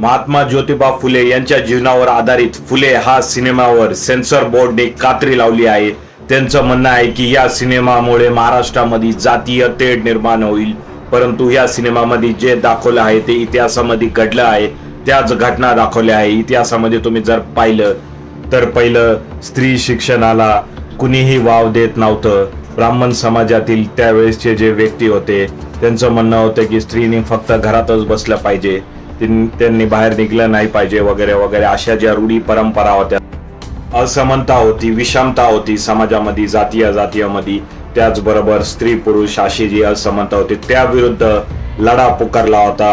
महात्मा ज्योतिबा फुले यांच्या जीवनावर आधारित फुले हा सिनेमावर सेन्सर बोर्डने कात्री लावली आहे. त्यांचं म्हणणं आहे की या सिनेमामुळे महाराष्ट्रामध्ये जातीय तेढ निर्माण होईल. परंतु या सिनेमामध्ये जे दाखवलं आहे ते इतिहासामध्ये घडलं आहे. त्याच घटना दाखवल्या आहे. इतिहासामध्ये तुम्ही जर पाहिलं तर पहिलं स्त्री शिक्षणाला कुणीही वाव देत नव्हतं. ब्राह्मण समाजातील त्यावेळेसचे जे व्यक्ती होते त्यांचं म्हणणं होतं की स्त्रीने फक्त घरातच बसलं पाहिजे. त्यांनी बाहेर निघलं नाही पाहिजे वगैरे वगैरे. अशा ज्या रूढी परंपरा होत्या असमानता होती विषमता होती समाजामध्ये जातीय जातीयमध्ये त्याचबरोबर स्त्री पुरुष अशी जी असमानता होती त्या विरुद्ध लढा पुकारला होता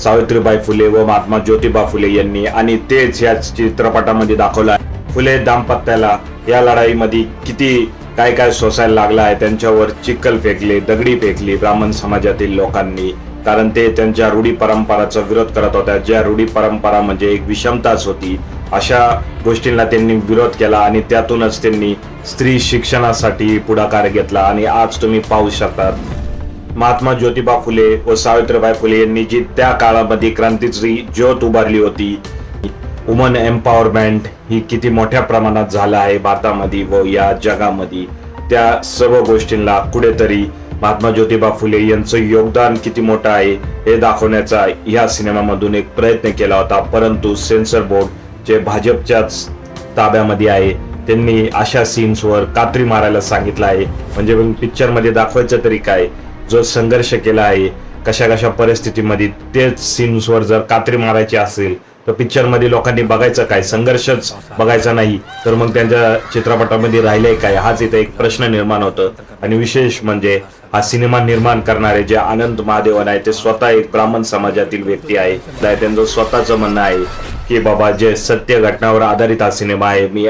सावित्रीबाई फुले व महात्मा ज्योतिबा फुले यांनी. आणि तेच या चित्रपटामध्ये दाखवलं आहे. फुले दाम्पत्याला या लढाईमध्ये किती काय काय सोसायला लागला आहे त्यांच्यावर चिखल फेकले दगडी फेकली ब्राह्मण समाजातील लोकांनी. कारण ते त्यांच्या रूढी परंपराचा विरोध करत होत्या. ज्या रूढी परंपरा म्हणजे एक विषमताच होती. अशा गोष्टींना त्यांनी विरोध केला आणि त्यातूनच त्यांनी स्त्री शिक्षणासाठी पुढाकार घेतला. आणि आज तुम्ही पाहू शकतात. महात्मा ज्योतिबा फुले व सावित्रीबाई फुले यांनी जी त्या काळामध्ये क्रांतीची ज्योत उभारली होती वुमन एम्पॉवरमेंट ही किती मोठ्या प्रमाणात झालं आहे भारतामध्ये व या जगामध्ये. त्या सर्व गोष्टींना कुठेतरी महात्मा ज्योतिबा फुले यांचं योगदान किती मोठं आहे हे दाखवण्याचा या सिनेमामधून एक प्रयत्न केला होता. परंतु सेन्सर बोर्ड जे भाजपच्याच ताब्यामध्ये आहे त्यांनी अशा सीन्सवर कात्री मारायला सांगितलं आहे. म्हणजे मग मध्ये दाखवायचं तरी काय? जो संघर्ष केला आहे कशा कशा परिस्थितीमध्ये तेच सीन्सवर जर कात्री मारायची असेल तर पिक्चरमध्ये लोकांनी बघायचं काय? संघर्षच बघायचा नाही. तर मग त्यांच्या चित्रपटामध्ये राहिलंय काय? हाच इथे एक प्रश्न निर्माण होतं. आणि विशेष म्हणजे हा सिनेमा निर्माण करणारे जे आनंद महादेवन आहे ते स्वतः एक ब्राह्मण समाजातील व्यक्ती आहे. त्यांचं स्वतःचं म्हणणं आहे की बाबा जे सत्य घटनावर आधारित हा सिनेमा आहे मी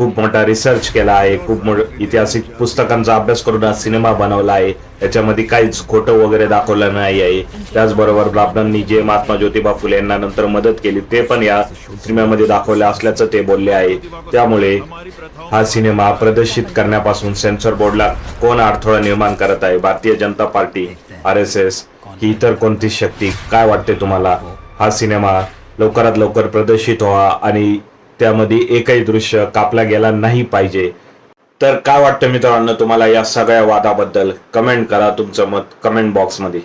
खूप मोठा रिसर्च केला आहे खूप ऐतिहासिक पुस्तकांचा अभ्यास करून हा सिनेमा बनवला आहे. त्याच्यामध्ये काहीच खोटं वगैरे दाखवलं नाही आहे. त्याचबरोबर ब्राह्मणांनी जे महात्मा ज्योतिबा फुले यांना नंतर मदत केली ते पण या सिनेमामध्ये दाखवले असल्याचं ते बोलले आहे. त्यामुळे हा सिनेमा प्रदर्शित करण्यापासून सेन्सर बोर्डला कोण अडथळा निर्माण करत आहे? Bharatiya Janata Party R S S ही इतर कोणती शक्ती? काय वाटते तुम्हाला? हा सिनेमा लवकरात लवकर प्रदर्शित व्हा आणि त्यामध्ये एकही दृश्य कापला गेला नाही पाहिजे. तर काय वाटतं मित्रांनो तुम्हाला या सगळ्या वादाबद्दल? कमेंट करा तुमचं मत कमेंट बॉक्समध्ये